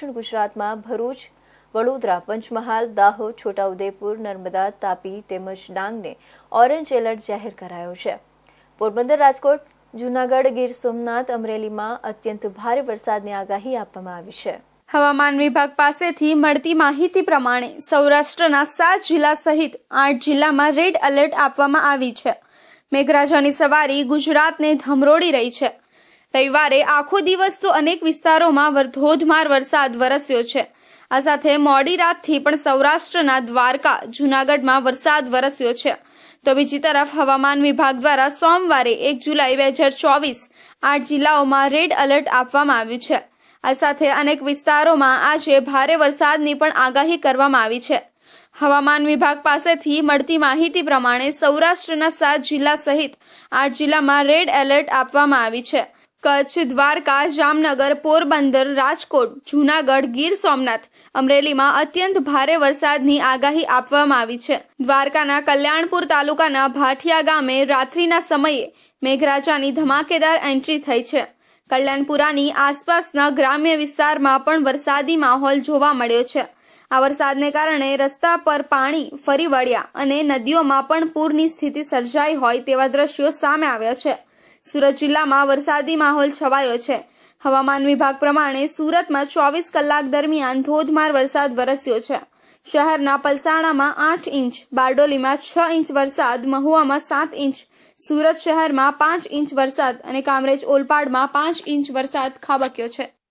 દક્ષિણ ગુજરાતમાં ભરૂચ, વડોદરા, પંચમહાલ, દાહોદ, છોટાઉદેપુર, નર્મદા, તાપી તેમજ ડાંગને ઓરેન્જ એલર્ટ જાહેર કરાયો છે. પોરબંદર રાજકોટ, જૂનાગઢ, ગીર સોમનાથ, અમરેલીમાં અત્યંત ભારે વરસાદની આગાહી આપવામાં આવી છે. હવામાન વિભાગ પાસેથી મળતી માહિતી પ્રમાણે સૌરાષ્ટ્રના સાત જિલ્લા સહિત આઠ જિલ્લામાં રેડ એલર્ટ આપવામાં આવી છે. મેઘરાજાની સવારી ગુજરાતને ધમરોડી રહી છે. રવિવારે આખો દિવસ તો અનેક વિસ્તારોમાં ધોધમાર વરસાદ વરસ્યો છે. આ સાથે મોડી રાતથી પણ સૌરાષ્ટ્રના દ્વારકા, જૂનાગઢમાં વરસાદ વરસ્યો છે. તો બીજી તરફ હવામાન વિભાગ દ્વારા સોમવારે એક જુલાઈ બે હજાર ચોવીસ આઠ જિલ્લાઓમાં રેડ એલર્ટ આપવામાં આવ્યું છે. આ સાથે અનેક વિસ્તારોમાં આજે ભારે વરસાદની પણ આગાહી કરવામાં આવી છે. હવામાન વિભાગ પાસેથી મળતી માહિતી પ્રમાણે સૌરાષ્ટ્રના સાત જિલ્લા સહિત આઠ જિલ્લામાં રેડ એલર્ટ આપવામાં આવી છે. કચ્છ, દ્વારકા, જામનગર, પોરબંદર, રાજકોટ, જૂનાગઢ, ગીર સોમનાથ અમરેલીમાં અત્યંત ભારે વરસાદની આગાહી આપવામાં આવી છે. દ્વારકાના કલ્યાણપુર તાલુકાના ભાઠિયા ગામે રાત્રિના સમયે મેઘરાજાની ધમાકેદાર એન્ટ્રી થઈ છે. કલ્યાણપુરાની આસપાસના ગ્રામ્ય વિસ્તારમાં પણ વરસાદી માહોલ જોવા મળ્યો છે. આ વરસાદને કારણે રસ્તા પર પાણી ફરી વળ્યા અને નદીઓમાં પણ પૂરની સ્થિતિ સર્જાઈ હોય તેવા દ્રશ્યો સામે આવ્યા છે. સુરત જિલ્લામાં વરસાદી માહોલ છવાયો છે. હવામાન વિભાગ પ્રમાણે સુરતમાં ચોવીસ કલાક દરમિયાન ધોધમાર વરસાદ વરસ્યો છે. શહેરના પલસાણામાં આઠ ઇંચ, બારડોલીમાં છ ઇંચ વરસાદ, મહુવામાં સાત ઇંચ, સુરત શહેરમાં પાંચ ઇંચ વરસાદ અને કામરેજ ઓલપાડમાં પાંચ ઇંચ વરસાદ ખાબક્યો છે.